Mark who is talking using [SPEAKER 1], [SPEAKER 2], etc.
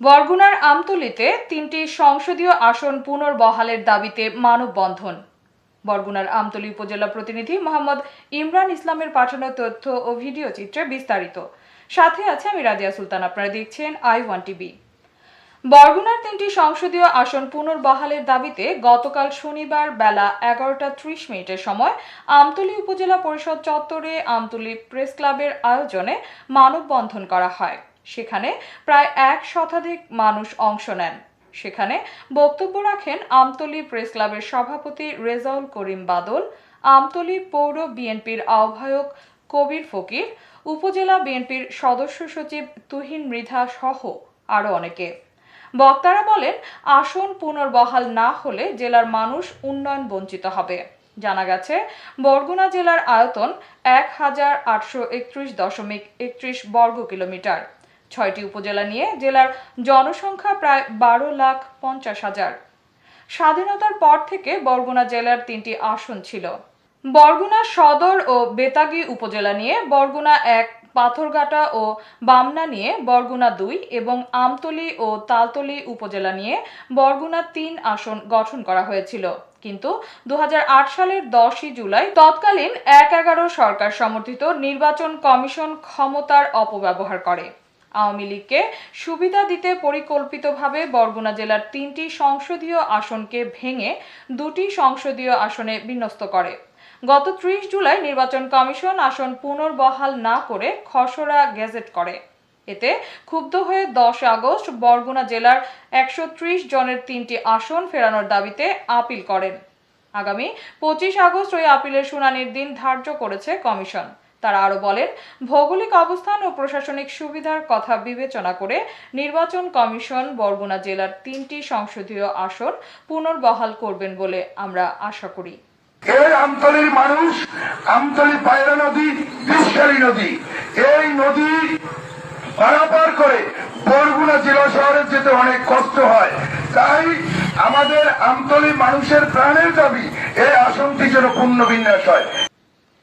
[SPEAKER 1] বরগুনার আমতলিতে তিনটি সংসদীয় আসন পুনর্বহালের দাবিতে মানববন্ধন। বরগুনার আমতলী উপজেলা প্রতিনিধি মোহাম্মদ ইমরান ইসলামের পাঠানো তথ্য ও ভিডিও চিত্রে বিস্তারিত। সাথে আছে আমি রাজিয়া সুলতান, আপনারা দেখছেন আই ওয়ান টিভি। বরগুনার তিনটি সংসদীয় আসন পুনর্বহালের দাবিতে গতকাল শনিবার বেলা এগারোটা ত্রিশ মিনিটের সময় আমতলী উপজেলা পরিষদ চত্বরে আমতলী প্রেস ক্লাবের আয়োজনে মানববন্ধন করা হয়। সেখানে প্রায় এক শতাধিক মানুষ অংশ নেন। সেখানে বক্তব্য রাখেন আমতলী প্রেস ক্লাবের সভাপতি রেজাউল করিম বাদল, আমতলী পৌর বিএনপির আহ্বায়ক কবির ফকির, উপজেলা বিএনপির সদস্য সচিব তুহিন মৃধা সহ আরও অনেকে। বক্তারা বলেন, আসন পুনর্বহাল না হলে জেলার মানুষ উন্নয়ন বঞ্চিত হবে। জানা গেছে, বরগুনা জেলার আয়তন এক হাজার আটশো একত্রিশ দশমিক একত্রিশ বর্গ কিলোমিটার ছয়টি উপজেলা নিয়ে, জেলার জনসংখ্যা প্রায় বারো লাখ পঞ্চাশ হাজার। স্বাধীনতার পর থেকে বরগুনা জেলার তিনটি আসন ছিল। বরগুনা সদর ও বেতাগী উপজেলা নিয়ে, বরগুনা এক, পাথরঘাটা ও বামনা নিয়ে, বরগুনা দুই এবং আমতলী ও তালতলী উপজেলা নিয়ে বরগুনা তিন আসন গঠন করা হয়েছিল। কিন্তু দু হাজার আট সালের দশই জুলাই তৎকালীন এক এগারো সরকার সমর্থিত নির্বাচন কমিশন ক্ষমতার অপব্যবহার করে। আওয়ামী লীগকে সুবিধা দিতে পরিকল্পিতভাবে বরগুনা জেলার তিনটি সংসদীয় আসনকে ভেঙে দুটি সংসদীয় আসনে বিন্যস্ত করে। গত ত্রিশ জুলাই নির্বাচন কমিশন আসন পুনর্বহাল না করে খসড়া গেজেট করে। এতে ক্ষুব্ধ হয়ে দশ আগস্ট বরগুনা জেলার একশো ত্রিশ জনের তিনটি আসন ফেরানোর দাবিতে আপিল করেন। আগামী পঁচিশ আগস্ট ওই আপিলের শুনানির দিন ধার্য করেছে কমিশন। তারা আরও বলেন, ভৌগোলিক অবস্থান ও প্রশাসনিক সুবিধার কথা বিবেচনা করে নির্বাচন কমিশন বরগুনা জেলার তিনটি সংসদীয় আসন পুনর্বহাল করবেন বলে আমরা আশা করি।
[SPEAKER 2] এই আমতলির মানুষ? আমতলি পায়রা নদী বিষকালী নদী। এই নদী পারাপার করে বরগুনা জেলা শহরে যেতে অনেক কষ্ট হয়। তাই আমাদের আমতলি মানুষের প্রাণের দাবি, এই আসনটি যেন পূর্ণ বিন্যাস হয়।